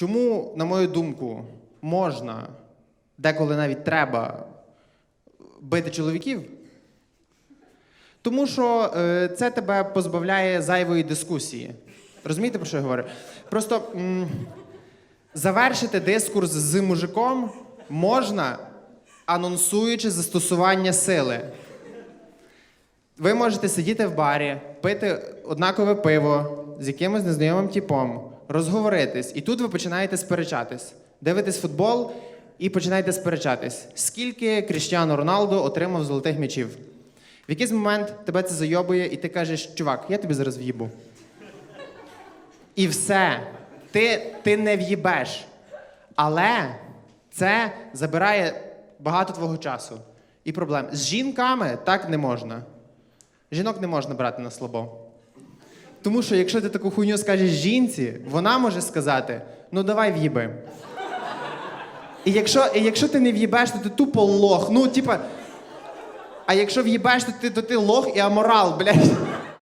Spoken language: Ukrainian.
Чому, на мою думку, можна, деколи навіть треба бити чоловіків? Тому що е, це тебе позбавляє зайвої дискусії. Розумієте, про що я говорю? Просто м, завершити дискурс з мужиком можна, анонсуючи застосування сили. Ви можете сидіти в барі, пити однакове пиво з якимось незнайомим типом, розговоритись, і тут ви починаєте сперечатись. Дивитесь футбол і починаєте сперечатись. Скільки Кріштіану Роналдо отримав золотих м'ячів? В якийсь момент тебе це зайобує, і ти кажеш, чувак, я тобі зараз в'їбу. І все. Ти, ти не в'їбеш. Але це забирає багато твого часу і проблем. З жінками так не можна. Жінок не можна брати на слабо. Тому що якщо ти таку хуйню скажеш жінці, вона може сказати: ну давай в'їби. І якщо, і якщо ти не в'їбеш, то ти тупо лох. Ну, типа. А якщо в'їбеш, то ти, то ти лох і аморал, блядь.